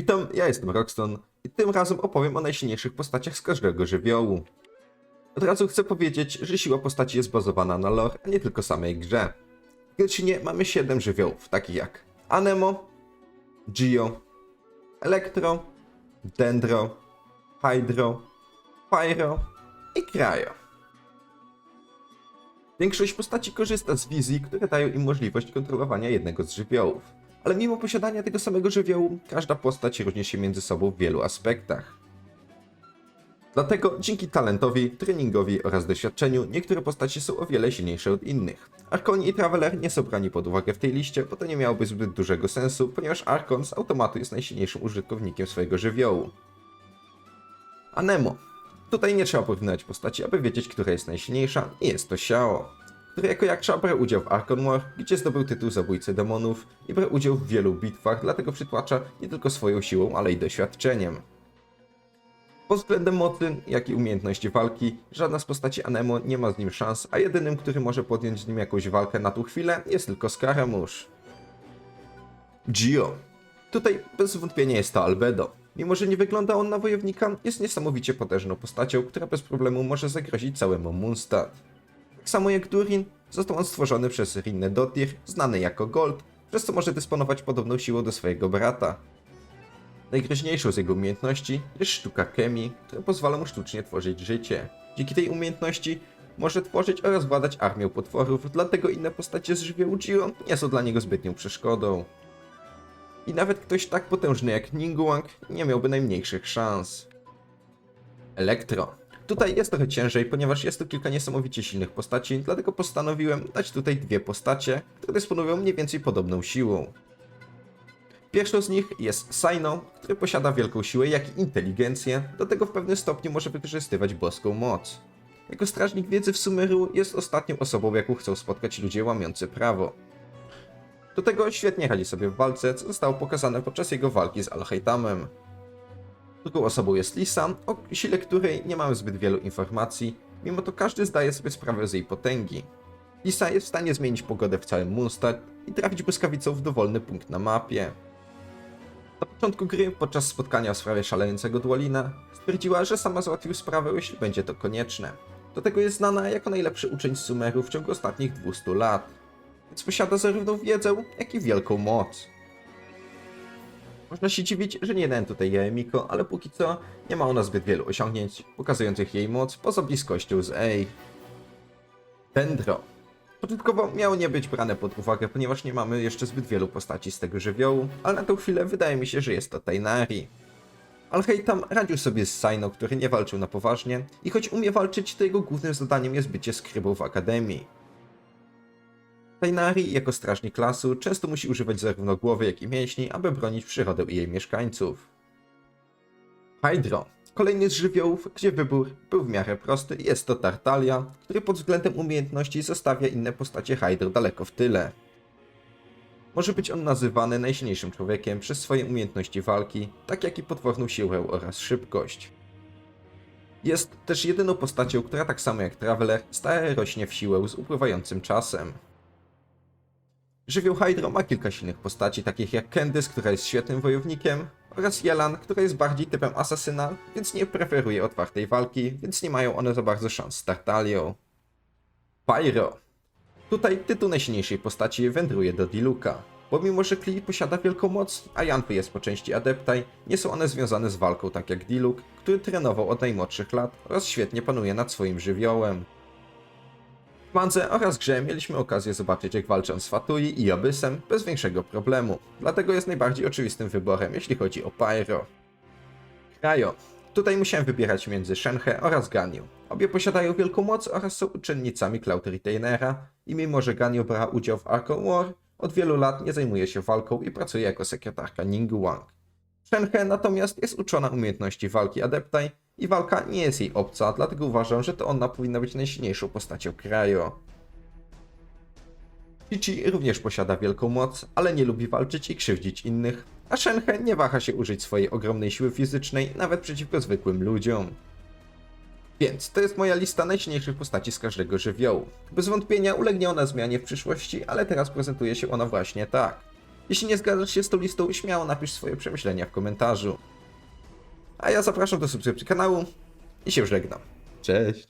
Witam, ja jestem Roxton i tym razem opowiem o najsilniejszych postaciach z każdego żywiołu. Od razu chcę powiedzieć, że siła postaci jest bazowana na lore, a nie tylko samej grze. W Genshinie mamy 7 żywiołów, takich jak Anemo, Gio, Elektro, Dendro, Hydro, Pyro i Cryo. Większość postaci korzysta z wizji, które dają im możliwość kontrolowania jednego z żywiołów. Ale mimo posiadania tego samego żywiołu, każda postać różni się między sobą w wielu aspektach. Dlatego dzięki talentowi, treningowi oraz doświadczeniu niektóre postacie są o wiele silniejsze od innych. Arkon i Traveler nie są brani pod uwagę w tej liście, bo to nie miałoby zbyt dużego sensu, ponieważ Arkon z automatu jest najsilniejszym użytkownikiem swojego żywiołu. Anemo. Tutaj nie trzeba porównywać postaci, aby wiedzieć, która jest najsilniejsza i jest to Xiao, który jako Yaksha brał udział w Arkon War, gdzie zdobył tytuł zabójcy demonów i brał udział w wielu bitwach, dlatego przytłacza nie tylko swoją siłą, ale i doświadczeniem. Pod względem mocy, jak i umiejętności walki, żadna z postaci Anemo nie ma z nim szans, a jedynym, który może podjąć z nim jakąś walkę na tą chwilę, jest tylko Scaramouche. Gio. Tutaj bez wątpienia jest to Albedo. Mimo, że nie wygląda on na wojownika, jest niesamowicie potężną postacią, która bez problemu może zagrozić całemu Munstad. Tak samo jak Durin, został on stworzony przez Rinne Dottir, znany jako Gold, przez co może dysponować podobną siłą do swojego brata. Najgroźniejszą z jego umiejętności jest sztuka chemii, która pozwala mu sztucznie tworzyć życie. Dzięki tej umiejętności może tworzyć oraz władać armią potworów, dlatego inne postacie z żywiołu Gio nie są dla niego zbytnią przeszkodą. I nawet ktoś tak potężny jak Ningguang nie miałby najmniejszych szans. Elektro. Tutaj jest trochę ciężej, ponieważ jest tu kilka niesamowicie silnych postaci, dlatego postanowiłem dać tutaj dwie postacie, które dysponują mniej więcej podobną siłą. Pierwszą z nich jest Saino, który posiada wielką siłę jak i inteligencję, do tego w pewnym stopniu może wykorzystywać boską moc. Jako strażnik wiedzy w Sumeru jest ostatnią osobą, jaką chcą spotkać ludzie łamiący prawo. Do tego świetnie radzi sobie w walce, co zostało pokazane podczas jego walki z Alheitamem. Drugą osobą jest Lisa, o sile której nie mamy zbyt wielu informacji, mimo to każdy zdaje sobie sprawę z jej potęgi. Lisa jest w stanie zmienić pogodę w całym Munstad i trafić błyskawicą w dowolny punkt na mapie. Na początku gry, podczas spotkania w sprawie szalejącego Dwalina, stwierdziła, że sama załatwił sprawę, jeśli będzie to konieczne. Do tego jest znana jako najlepszy uczeń Sumeru w ciągu ostatnich 200 lat, więc posiada zarówno wiedzę, jak i wielką moc. Można się dziwić, że nie dałem tutaj Jaemiko, ale póki co nie ma ona zbyt wielu osiągnięć pokazujących jej moc poza bliskością z Ei. Dendro. Początkowo miało nie być brane pod uwagę, ponieważ nie mamy jeszcze zbyt wielu postaci z tego żywiołu, ale na tą chwilę wydaje mi się, że jest to Tainari. Alheitam radził sobie z Saino, który nie walczył na poważnie i choć umie walczyć, to jego głównym zadaniem jest bycie skrybą w akademii. Tainari, jako strażnik lasu, często musi używać zarówno głowy, jak i mięśni, aby bronić przyrodę i jej mieszkańców. Hydro. Kolejny z żywiołów, gdzie wybór był w miarę prosty, jest to Tartalia, który pod względem umiejętności zostawia inne postacie Hydro daleko w tyle. Może być on nazywany najsilniejszym człowiekiem przez swoje umiejętności walki, tak jak i potworną siłę oraz szybkość. Jest też jedyną postacią, która tak samo jak Traveler stale rośnie w siłę z upływającym czasem. Żywioł Hydro ma kilka silnych postaci, takich jak Candice, która jest świetnym wojownikiem, oraz Jelan, która jest bardziej typem asasyna, więc nie preferuje otwartej walki, więc nie mają one za bardzo szans z Tartalią. Pyro. Tutaj tytuł najsilniejszej postaci wędruje do Diluka. Pomimo, że Klee posiada wielką moc, a Janwy jest po części Adeptaj, nie są one związane z walką tak jak Diluk, który trenował od najmłodszych lat oraz świetnie panuje nad swoim żywiołem. W Mandze oraz grze mieliśmy okazję zobaczyć jak walczą z Fatui i Abyssem bez większego problemu, dlatego jest najbardziej oczywistym wyborem jeśli chodzi o Pyro. Cryo. Tutaj musiałem wybierać między Shenhe oraz Ganyu. Obie posiadają wielką moc oraz są uczennicami Cloud Retainera i mimo, że Ganyu brała udział w Arkham War, od wielu lat nie zajmuje się walką i pracuje jako sekretarka Ningguang. Shenhe natomiast jest uczona umiejętności walki Adeptaj i walka nie jest jej obca, dlatego uważam, że to ona powinna być najsilniejszą postacią Cryo. Chichi również posiada wielką moc, ale nie lubi walczyć i krzywdzić innych, a Shenhe nie waha się użyć swojej ogromnej siły fizycznej nawet przeciwko zwykłym ludziom. Więc to jest moja lista najsilniejszych postaci z każdego żywiołu. Bez wątpienia ulegnie ona zmianie w przyszłości, ale teraz prezentuje się ona właśnie tak. Jeśli nie zgadzasz się z tą listą, śmiało napisz swoje przemyślenia w komentarzu. A ja zapraszam do subskrypcji kanału i się żegnam. Cześć!